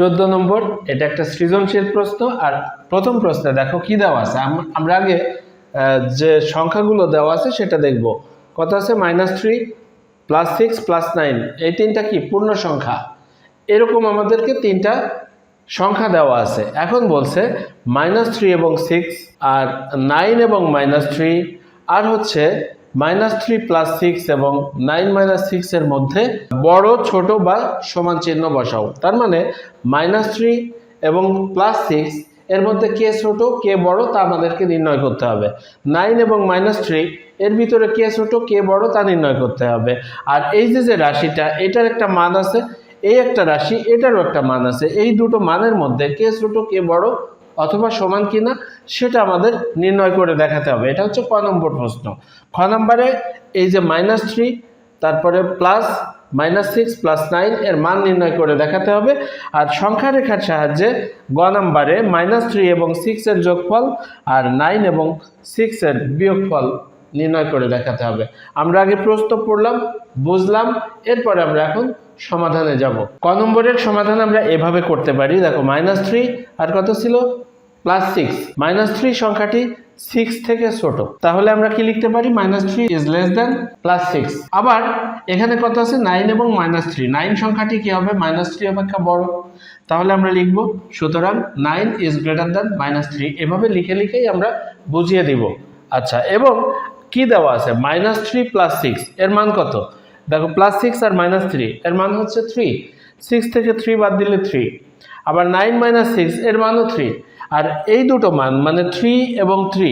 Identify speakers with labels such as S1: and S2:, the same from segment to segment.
S1: চোদ্দ নম্বর, এটা একটা সৃজনশীল প্রশ্ন। আর প্রথম প্রশ্নে দেখো কি দেওয়া আছে? আমরা আগে যে সংখ্যাগুলো দেওয়া আছে সেটা দেখব। কত আছে? Minus three plus six plus nine এই তিনটা কি? পূর্ণ সংখ্যা। এরকম আমাদেরকে তিনটা সংখ্যা দেওয়া আছে। এখন বলছে মাইনাস থ্রি এবং সিক্স আর নাইন এবং মাইনাস থ্রি আর হচ্ছে মাইনাস থ্রি প্লাস সিক্স এবং নাইন মাইনাস সিক্সের মধ্যে বড়, ছোট বা সমান চিহ্ন বসাও। তার মানে মাইনাস থ্রি এবং প্লাস সিক্স এর মধ্যে কে ছোট, কে বড় তা আমাদেরকে নির্ণয় করতে হবে। নাইন এবং মাইনাস থ্রি এর ভিতরে কে ছোট, কে বড় তা নির্ণয় করতে হবে। আর এই যে যে রাশিটা, এটার একটা মান আছে, এই একটা রাশি, এটারও একটা মান আছে। এই দুটো মানের মধ্যে কে ছোট, কে বড় অথবা সমান কিনা সেটা আমাদের নির্ণয় করে দেখাতে হবে। এটা হচ্ছে ক নম্বর প্রশ্ন। খ নম্বরে এই যে মাইনাস থ্রি তারপরে plus minus six plus nine এর মান নির্ণয় করে দেখাতে হবে। আর সংখ্যা রেখার সাহায্যে গ নম্বরে মাইনাস থ্রি এবং সিক্সের যোগফল আর নাইন এবং সিক্সের বিয়োগফল নির্ণয় করে দেখাতে হবে। আমরা আগে প্রশ্ন পড়লাম, বুঝলাম, এরপরে আমরা এখন সমাধানে যাব। ক নম্বরের সমাধান আমরা এভাবে করতে পারি। দেখো মাইনাস থ্রি আর কত ছিল? প্লাস সিক্স মাইনাস থ্রি সংখ্যাটি সিক্স থেকে ছোট। তাহলে আমরা কি লিখতে পারি? Minus three is less than plus six আবার এখানে কত আছে? নাইন এবং মাইনাস থ্রি নাইন সংখ্যাটি কি হবে? মাইনাস থ্রি অপেক্ষা বড়। তাহলে আমরা লিখব, সুতরাং nine is greater than minus three এভাবে লিখে লিখেই আমরা বুঝিয়ে দিব। আচ্ছা এবং কি দেওয়া আছে? মাইনাস থ্রি প্লাস সিক্স এর মান কত? দেখো প্লাস সিক্স আর মাইনাস থ্রি এর মান হচ্ছে থ্রি সিক্স থেকে থ্রি বাদ দিলে থ্রি আবার নাইন মাইনাস সিক্স এর মানও থ্রি আর এই দুটো মান মানে থ্রি এবং থ্রি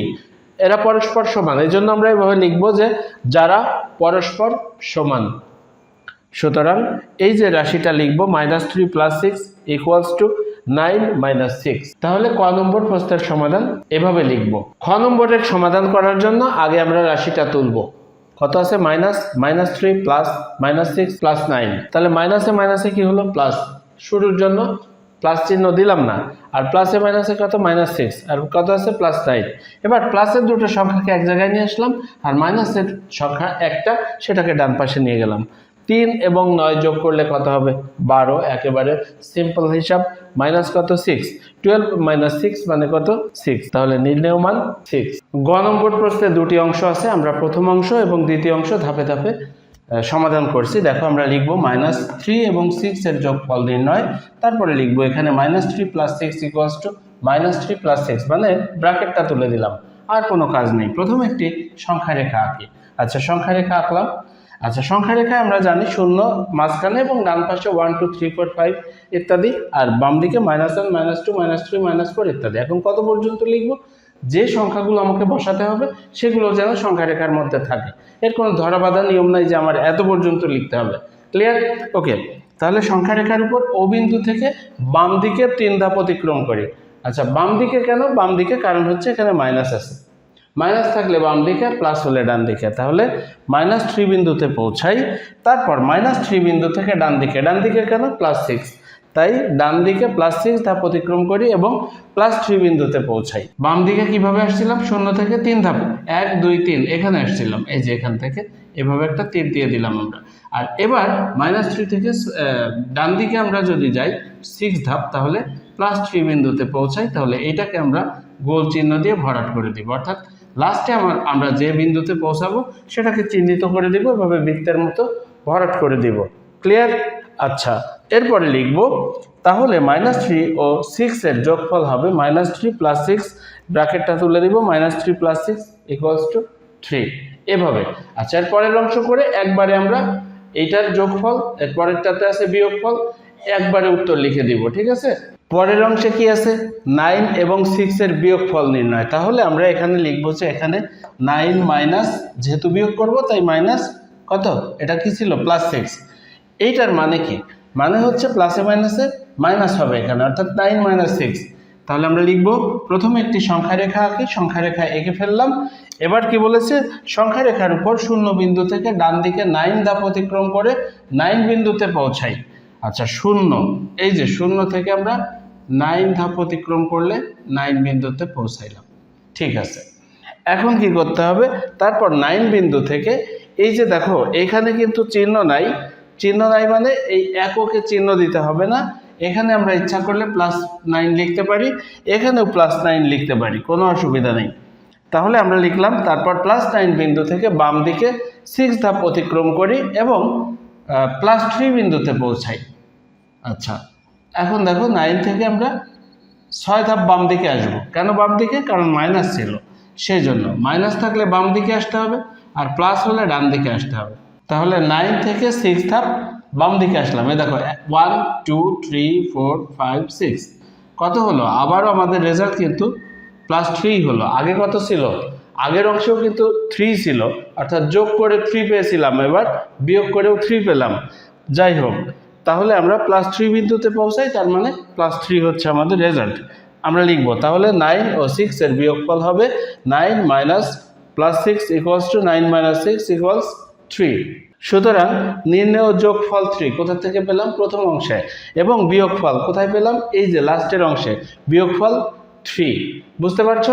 S1: এরা পরস্পর সমান। এই জন্য আমরা এভাবে লিখব যে যারা পরস্পর সমান। সুতরাং এই যে রাশিটা লিখব minus three plus six equals to nine minus six তাহলে ক নম্বর প্রশ্নের সমাধান এভাবে লিখব। খ নম্বরের সমাধান করার জন্য আগে আমরা রাশিটা তুলব। কত আছে? Minus minus three plus minus six plus nine তাহলে মাইনাসে মাইনাসে কি হলো? প্লাস শুরুর জন্য প্লাস চিহ্ন দিলাম না। আর প্লাসে মাইনাসে কত? মাইনাস সিক্স আর কত আছে? প্লাস নাইন এবার প্লাসের দুটো সংখ্যাকে এক জায়গায় নিয়ে আসলাম, আর মাইনাসের সংখ্যা একটা, সেটাকে ডান পাশে নিয়ে গেলাম। তিন এবং নয় যোগ করলে কত হবে? বারো, একেবারে সিম্পল হিসাব। মাইনাস কত? সিক্স টুয়েলভ মাইনাস সিক্স মানে কত? সিক্স তাহলে নির্ণয় মান সিক্স গ নম্বর প্রশ্নে দুটি অংশ আছে, আমরা প্রথম অংশ এবং দ্বিতীয় অংশ ধাপে ধাপে সমাধান করছি। দেখো আমরা লিখব মাইনাস থ্রি এবং সিক্স এর যোগফল নির্ণয়। তারপরে লিখব এখানে minus three plus six equals to minus three plus six মানে ব্র্যাকেটটা তুলে দিলাম। আর কোনো কাজ নেই। প্রথম একটি সংখ্যা রেখা আঁকি। আচ্ছা সংখ্যা রেখা আঁকলাম। আচ্ছা সংখ্যা রেখায় আমরা জানি শূন্য মাঝখানে এবং ডান পাশে one two three four five ইত্যাদি, আর বাম দিকে minus one minus two minus three minus four ইত্যাদি। এখন কত পর্যন্ত লিখব? যে সংখ্যাগুলো আমাকে বসাতে হবে, সেগুলো যেন সংখ্যা রেখার মধ্যে থাকে। এর কোনো ধরা বাঁধা নিয়ম নাই যে আমার এত পর্যন্ত লিখতে হবে। ক্লিয়ার ওকে তাহলে সংখ্যা রেখার উপর ও বিন্দু থেকে বাম দিকে তিন ধাপ অতিক্রম করি। আচ্ছা বাম দিকে কেন? বাম দিকে কারণ হচ্ছে এখানে মাইনাস আছে। মাইনাস থাকলে বাম দিকে প্লাস হলে ডান দিকে। তাহলে মাইনাস থ্রি বিন্দুতে পৌঁছাই। তারপর মাইনাস থ্রি বিন্দু থেকে ডান দিকে। ডান দিকে কেন? প্লাস সিক্স তাই ডান দিকে প্লাস সিক্স ধাপ অতিক্রম করি এবং প্লাস থ্রি বিন্দুতে পৌঁছাই। বাম দিকে কীভাবে আসছিলাম? শূন্য থেকে তিন ধাপ। এক, দুই, তিন, এখানে আসছিলাম। এই যে এখান থেকে এভাবে একটা তীর দিয়ে দিলাম আমরা। আর এবার মাইনাস থ্রি থেকে ডান দিকে আমরা যদি যাই সিক্স ধাপ, তাহলে প্লাস থ্রি বিন্দুতে পৌঁছাই, তাহলে এটাকে আমরা গোল চিহ্ন দিয়ে ভরাট করে দিব। অর্থাৎ লাস্টে আমার, আমরা যে বিন্দুতে পৌঁছাবো, সেটাকে চিহ্নিত করে দিব, এভাবে বৃত্তের মতো ভরাট করে দিব। ক্লিয়ার আচ্ছা এরপরে লিখব, তাহলে মাইনাস থ্রি ও সিক্সের যোগফল হবে মাইনাস থ্রি প্লাস সিক্স ব্র্যাকেটটা তুলে দিব minus three plus six equals to three এভাবে। আচ্ছা এর পরের অংশ করে একবারে আমরা এইটার যোগফল এর পরেরটাতে আছে বিয়োগফল, একবারে উত্তর লিখে দিব, ঠিক আছে? পরের অংশে কি আছে? নাইন এবং সিক্সের বিয়োগফল নির্ণয়। তাহলে আমরা এখানে লিখব যে এখানে নাইন মাইনাস যেহেতু বিয়োগ করব, তাই মাইনাস কত? এটা কি ছিল? প্লাস সিক্স এইটার মানে কি? মানে হচ্ছে প্লাসে মাইনাসে মাইনাস হবে এখানে, অর্থাৎ নাইন মাইনাস সিক্স তাহলে আমরা লিখব, প্রথমে একটি সংখ্যা রেখা আঁকি, সংখ্যা রেখা এঁকে ফেললাম। এবার কি বলেছে? সংখ্যা রেখার উপর শূন্য বিন্দু থেকে ডান দিকে নাইন ধাপ অতিক্রম করে নাইন বিন্দুতে পৌঁছাই। আচ্ছা শূন্য। এই যে শূন্য থেকে আমরা নাইন ধাপ অতিক্রম করলে নাইন বিন্দুতে পৌঁছাইলাম। ঠিক আছে। এখন কি করতে হবে? তারপর নাইন বিন্দু থেকে, এই যে দেখো, এখানে কিন্তু চিহ্ন নাই। চিহ্ন নাই মানে এই এককে চিহ্ন দিতে হবে না। এখানে আমরা ইচ্ছা করলে প্লাস নাইন লিখতে পারি। এখানেও প্লাস নাইন লিখতে পারি, কোনো অসুবিধা নেই। তাহলে আমরা লিখলাম, তারপর প্লাস নাইন বিন্দু থেকে বাম দিকে সিক্স ধাপ অতিক্রম করি এবং প্লাস থ্রি বিন্দুতে পৌঁছাই। আচ্ছা এখন দেখো নাইন থেকে আমরা ছয় ধাপ বাম দিকে আসব। কেন বাম দিকে? কারণ মাইনাস ছিল। সেই জন্য মাইনাস থাকলে বাম দিকে আসতে হবে আর প্লাস হলে ডান দিকে আসতে হবে। তাহলে নাইন থেকে সিক্স ধাপ বাম দিকে আসলাম। এই দেখো one two three four five six কত হলো? আবারও আমাদের রেজাল্ট কিন্তু প্লাস থ্রি হলো। আগে কত ছিল? আগের অংশেও কিন্তু থ্রি ছিল। অর্থাৎ যোগ করে থ্রি পেয়েছিলাম এবার, বিয়োগ করেও থ্রি পেলাম। যাই হোক, তাহলে আমরা প্লাস থ্রি বিন্দুতে পৌঁছাই, তার মানে প্লাস থ্রি হচ্ছে আমাদের রেজাল্ট আমরা লিখব, তাহলে নাইন ও সিক্স এর বিয়োগফল হবে nine minus plus six equals to nine minus six equals three সুতরাং নির্ণয় যোগফল থ্রি কোথা থেকে পেলাম? প্রথম অংশে। এবং বিয়োগ ফল কোথায় পেলাম? এই যে লাস্টের অংশে। বিয়োগ ফল থ্রি বুঝতে পারছ?